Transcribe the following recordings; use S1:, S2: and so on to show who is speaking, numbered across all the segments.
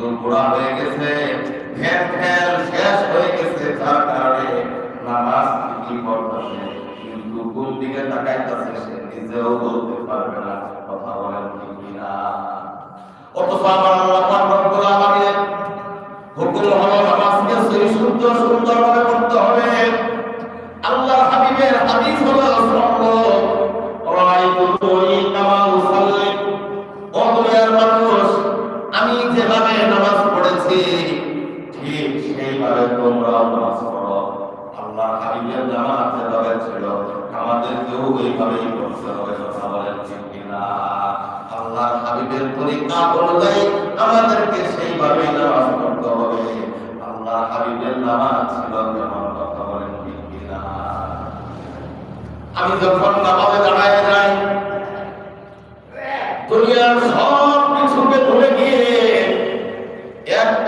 S1: সুন্দর গেছে ধ্যান খেল শেষ গেছে, যার কারণে নামাজ কি পড়তেছে কিন্তু কোন দিকে তাকাইতেছে সে নিজেও বলতে পারবে না, কথা বলেন ঠিক কিনা। অথচ আমার আল্লাহ পাক রব্বুল আলামিনের হুকুম হলো নামাজকে সহি, শুদ্ধ, সুন্দরভাবে পড়তে হবে। যখন নামাজে দাঁড়ায় যাই দুনিয়ার সব কিছুকে ভুলে গিয়ে একমাত্র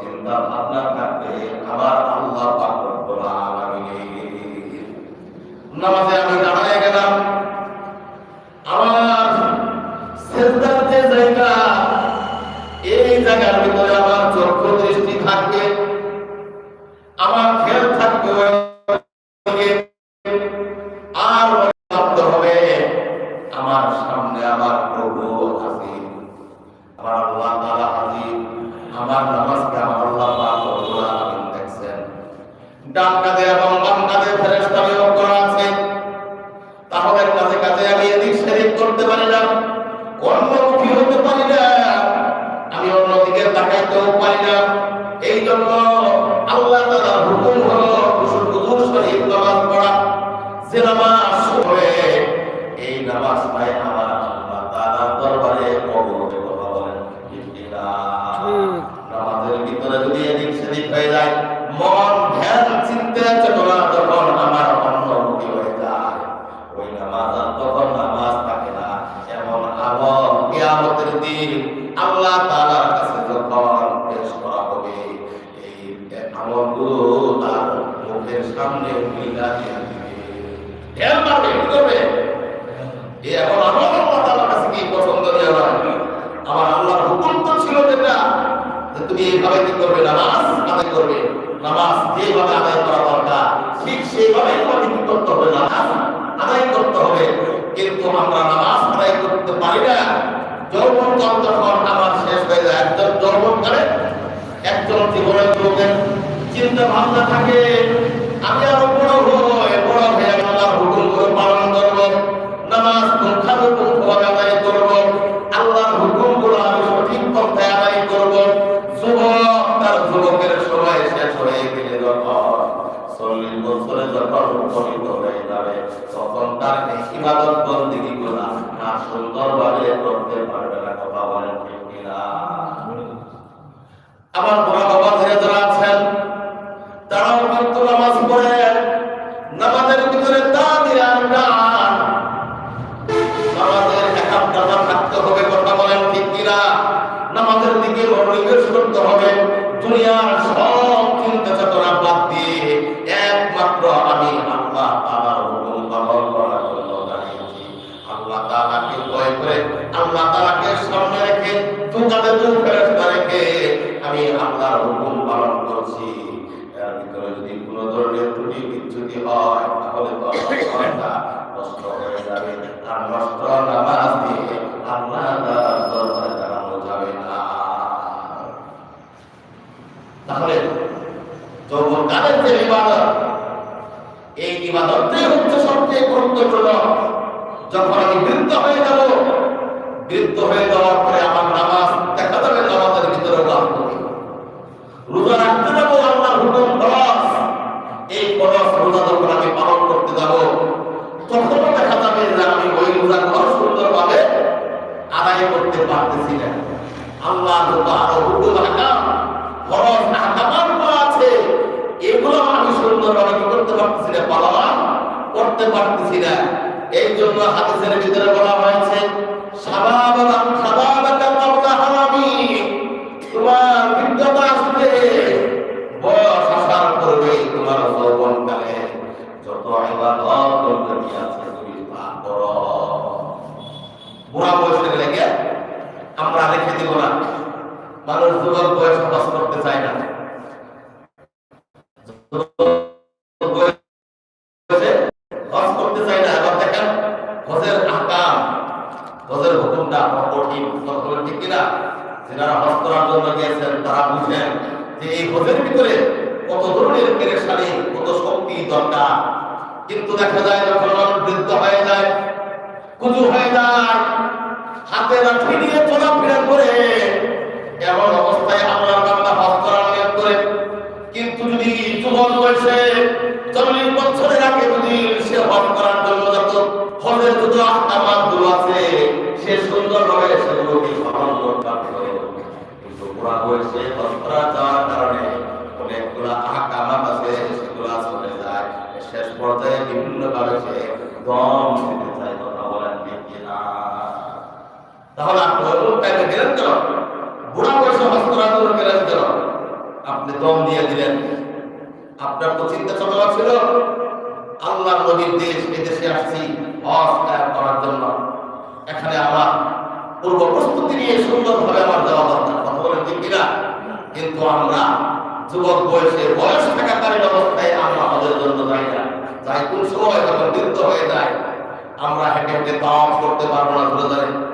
S1: চিন্তা ভাবনা থাকবে আমার আল্লাহ নামাজে আমি দাঁড়ায় গেলাম। আমার সেজদার যে জায়গা, এই জায়গার ভিতরে আমার চক্ষু দৃষ্টি থাকবে, আমার খেয়াল থাকবে, আর আমার সামনে আমার প্রভু হাজির আমার আল্লাহ আমার মুখের সামনে দিয়ে দিবে ধ্যান মারবে, কি করবে? এই এখন আল্লাহ তাআলার কাছে কি পছন্দনীয় নয় আমার আল্লাহর হুকুম তো ছিল যেটা তুমি এইভাবে কি করবে? নামাজ আদায় করবে। নামাজ যেভাবে আদায় করা দরকার, ঠিক সেইভাবে তোমাকে কি করতে হবে? নামাজ আদায় করতে হবে। কিন্তু আমরা নামাজ আদায় করতে পারি না। যৌবন কাল যখন আমার শেষ হয়ে যায়, একজন যৌবন কালে একজন জীবনের লোকের চিন্তা ভাবনা থাকে আমি আরও আল্লাহ তাআলাকে ভয় করে আল্লাহ তাআলাকে সামনে রেখে দু কাঁধে দু ফেরেশতা রেখে আমি আল্লাহর হুকুম পালন করছি। এর ভিতরে যদি কোনো ধরনের ত্রুটি বিচ্যুতি হয়, তাহলে তো আমার নষ্ট হয়ে যাবে আর নষ্ট নামাজ দিয়ে আল্লাহ দরবারে দাঁড়ানো যাবে না। তাহলে যৌবন কালের যে ইবাদত, এই ইবাদতটাই হচ্ছে সবচেয়ে গুরুত্বপূর্ণ। যখন আমি বৃদ্ধ হয়ে যাব, বৃদ্ধ হয়ে যাওয়ার পরে আমার নামাজ দেখা যাবে নামাজের ভিতরে গাফলতি রোজা রাখতে যাব, আল্লাহর হুকুম খরচ। এই খরচ রোজা যখন আমি পালন করতে যাব, তখনও দেখা যাবে যে আমি ওই রোজা খরচ সুন্দরভাবে আদায় করতে পারতেছি না। আল্লাহ আরও হুকুম, হাকাম, খরচ করা আছে, এগুলো আমি সুন্দরভাবে করতে পারতেছি না, পালন করতে পারতেছি না। এই জন্য হাদিসের ভিতরে বলা হয়েছে তোমার বিদ্যতা আসবে। বয়স আসার পূর্বে তোমার যৌবনকালে যত আছে তুমি করো। বুড়া বয়সে লেগে আমরা রেখে দিব না। মানুষ যুবক বয়সে বাস করতে চায় না। তাহলে আপনি ওই টাইমে গেলেন কেন? বুড়া বয়সে জন্য গেলেন কেন? আপনি দম দিয়ে দিলেন। আপনার তো চিন্তা চেতনা ছিল। আল্লাহ নবীর দেশ এদেশে আসছি, হজ করার জন্য। এখানে আমার পূর্ব প্রস্তুতি নিয়ে সুন্দরভাবে আমার যাওয়া দরকার। কথা বলেন ঠিক কিনা? কিন্তু আমরা যুবক বয়সে, বয়স থাকাকালীন অবস্থায় আমরা আমাদের জন্য যাই না। যাই কোন সময় যখন বৃদ্ধ হয়ে যায়, আমরা হেঁটে হেঁটে তাওয়াফ করতে পারব না ধরে ধরে।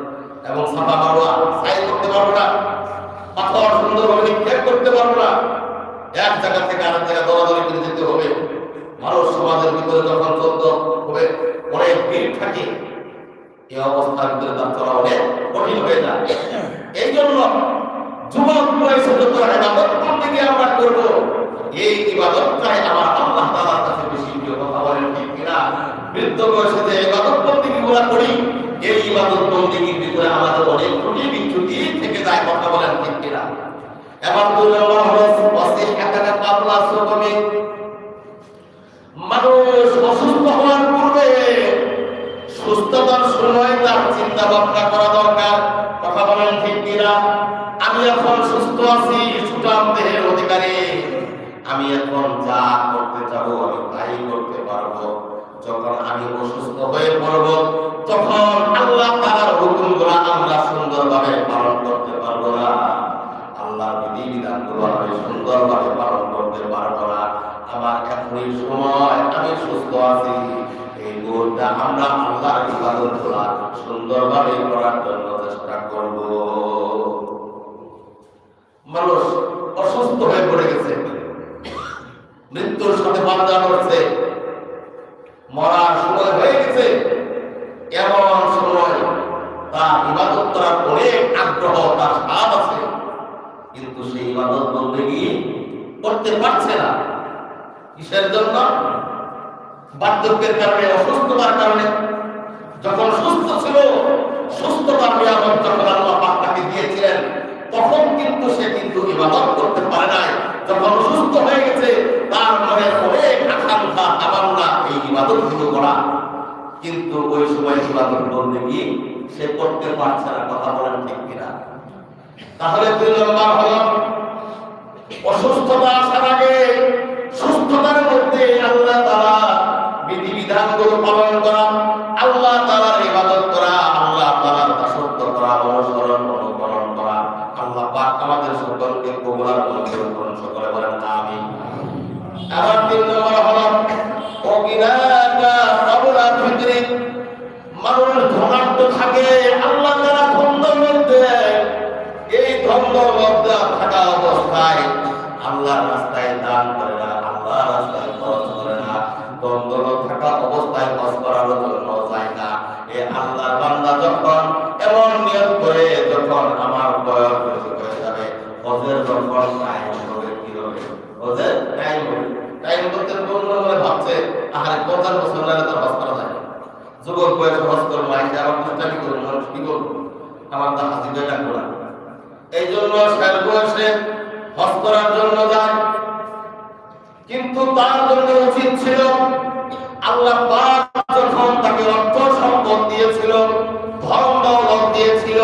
S1: এবং সাফা মারোয়া সাই করতে পারব না, পাথর সুন্দরভাবে নিক্ষেপ করতে পারব না। এক জায়গা থেকে আরেক জায়গা দৌড়াদৌড়ি করে যেতে হবে। মানুষ সমাজের ভিতরে যখন চলতে হবে, অনেক ভিড় থাকে। এই অবস্থার ভিতরে তার চলা অনেক কঠিন হয়ে যায়। এই জন্য যুবক বয়সে যত ইবাদত করতে গিয়ে আমরা করব, এই আমার আল্লাহ তাআলার কাছে বেশি প্রিয়। কথা বলেন ঠিক কিনা? বৃদ্ধ বয়সে যে ইবাদত করতে গিয়ে করি এই ইবাদত বন্দিগির ভিতরে আমাদের অনেক ত্রুটি বিচ্যুতি থেকে যায় কথা বলেন ঠিক কিনা। এবার দুই নম্বর হলো অসিহ একাকা কাবলা সুকমে মানুষ অসুস্থ হওয়ার পূর্বে সুস্থতার সময় তার চিন্তা ভাবনা করা দরকার। কথা বলেন ঠিক কিনা? আমি এখন সুস্থ আছি, সুঠাম দেহের অধিকারী। আমি এখন যা করতে যাব আমি তাই করতে পারব। যখন আমি অসুস্থ হয়ে পড়ব, তখন আল্লাহ তাআলার হুকুমগুলো আমরা সুন্দরভাবে পালন করতে পারব না। আল্লাহর আমি সুন্দরভাবে পালন করতে পারব না। আমার এখনই সময়, আমি সুস্থ আছি। এই আমরা আল্লাহর ইবাদতগুলো সুন্দরভাবে করার জন্য চেষ্টা করব। মানুষ অসুস্থ হয়ে পড়ে গেছে। মৃত্যুর সাথে বান্দা করছে মরার সময় হয়ে গেছে এমন সময় তার ইবাদত করার অনেক আগ্রহ তার স্বাদ আছে কিন্তু সেই ইবাদত বন্দেগী করতে পারছে না কিসের জন্য বার্ধক্যের কারণে অসুস্থতার কারণে যখন সুস্থ ছিল সুস্থতার কিন্তু করতে পারে নাই। যখন সুস্থ হয়ে গেছে, তার ওই সময় ইবাদত বলতে গিয়ে সে করতে পারছে না, কথা বলেন ঠিক কিনা? তাহলে দুই নম্বর হলো, অসুস্থতা আসার আগে সুস্থতার মধ্যে আল্লাহ তারা বিধিবিধানগুলো পালন করা, আল্লাহ তালার ইবাদত Subhanahu wa ta'ala. তার জন্য উচিত ছিল আল্লাহ যখন তাকে অর্থ সম্পদ দিয়েছিল ধর্ম দৌলত দিয়েছিল,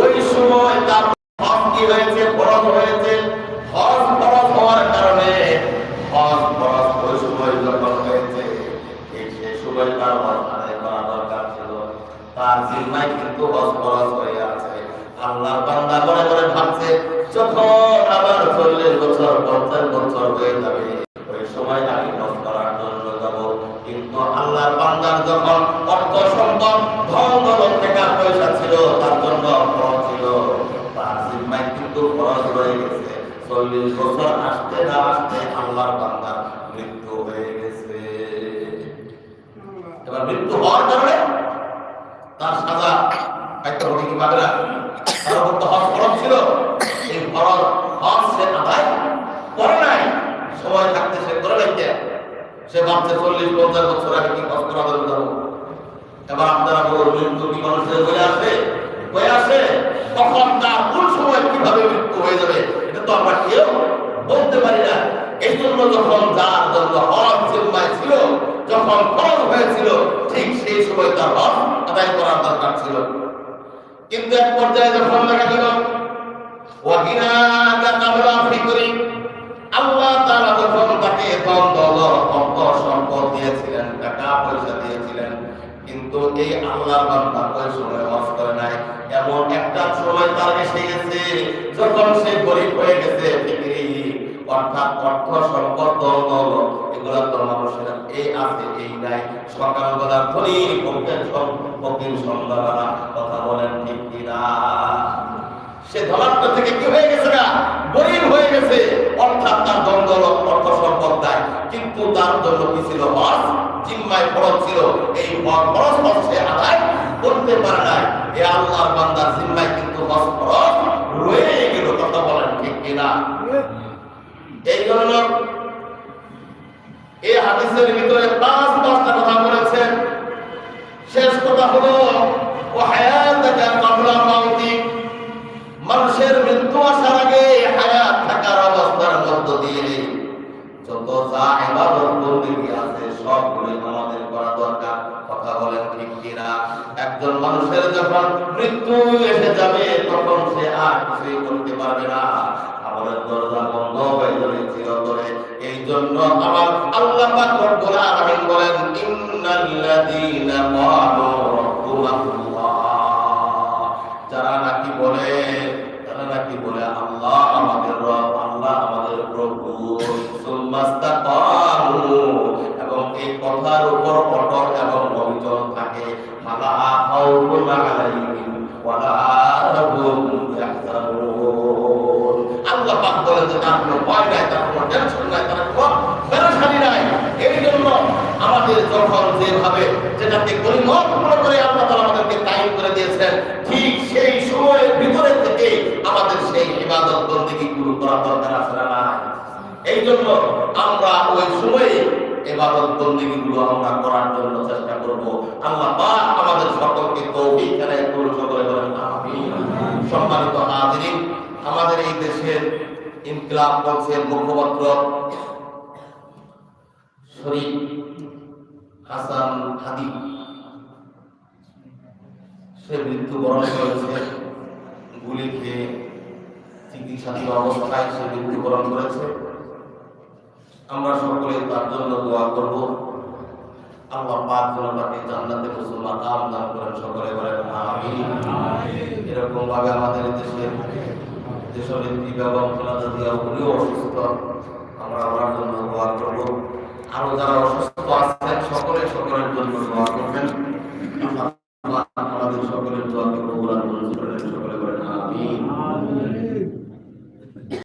S1: ওই সময় তার হজ কি হয়েছে, ফরজ হয়েছে? হজ ফরজ হওয়ার কারণে, হজ ফরজ ওই সময় যখন হয়েছে সেই সময় তার হজ আদায় করা দরকার ছিল। তার জিম্মায় কিন্তু হজ ফরজ হয়ে আছে। আল্লাহর বান্দা তার সাজা না? ফরজ ছিল। এই ফরজ সে আদায় করে নাই। সময় থাকতে সে করে নাই সে ভাবছে চল্লিশ, পঞ্চাশ বছর আগে কি করা যাবে এবার আপনারা বলুন, মৃত্যু কি মানুষের হয়ে আসে? হয়ে আসে। তখন তার কোন সময় কীভাবে মৃত্যু হয়ে যাবে? এটা তো আমরা কেউ বলতে পারি না। এই জন্য যখন যার জন্য যখন ফরজ হয়েছিল, ঠিক সেই সময় তার হজ আদায় করার দরকার ছিল। কিন্তু এক পর্যায়ে যখন দেখা গেল আল্লাহ যখন তাকে সম্পদ দিয়েছিলেন টাকা পয়সা দিয়েছিলেন, কিন্তু এই আল্লাহর বান্দা ওই সময় করে নাই। এমন একটা সময় তার এসে গেছে, যখন সে গরিব হয়ে গেছে অর্থাৎ অর্থ সম্পদ দৌলত এগুলা তো মানুষের এই আছে এই নাই। সকালবেলা ধনী ফকির ফকির সন্ধ্যাবেলা কথা বলেন ঠিক কিনা? সে ধনাত্ম থেকে কি হয়ে গেছে না? গরিব হয়ে গেছে। অর্থাৎ তার দ্বন্দ্ব অর্থ সম্পদ নাই। কিন্তু তার জন্য কি ছিল হজ? জিম্মায় ফরজ ছিল। এই ফরজ হজ সে আদায় করতে পারে নাই। এ আল্লাহর বান্দার জিম্মায় কিন্তু হজ ফরজ রয়ে গেল কথা বলেন ঠিক কিনা? এই জন্য এই হাদিসের ভিতরে পাঁচ পাঁচটা কথা বলেছেন শেষ কথা হলো, ও হায়াতাকা কাবলা মাউতিক মানুষের মৃত্যু আসার আগে হায়াত থাকার অবস্থার মধ্য দিয়ে যত যা ইবাদত বন্দেগী আছে সবগুলো আমাদের করা দরকার। কথা বলেন ঠিক কিনা? একজন মানুষের যখন মৃত্যু এসে যাবে, তখন সে আর কিছুই করতে পারবে না। কোনো ভয় নাই এই জন্য আমাদের যখন যেভাবে যেটাকে পরিমত মনে করে আল্লাহ আমাদেরকে টাইম করে দিয়েছেন ঠিক সেই সময়ের ভিতরে থেকে আমাদের সেই ইবাদত বন্দেগী গুলো করা দরকার আছে না? এই জন্য আমরা ওই সময়ে বন্দেগী গুলো আমরা করার জন্য সম্মানিত হাজিরিন, আমাদের এই দেশের ইনকিলাব পক্ষের মুখপাত্র শরীফ হাসান হাদি সে মৃত্যুবরণ করেছে, গুলি খেয়ে চিকিৎসাধীন অবস্থায় সে মৃত্যুবরণ করেছে। আমরা সকলে তার জন্য দোয়া করব। আল্লাহ পাক যেন তাকে জান্নাতে মুসলমান দাম দান করেন সকলে বলেন আমিন। এরকম ভাবে আমাদের দেশের দেশনেত্রী বেগম খালেদা জিয়া উনিও অসুস্থ আমরা ওনার জন্য দোয়া করব। আরও যারা অসুস্থ আছেন সকলে সকলের জন্য দোয়া করবেন।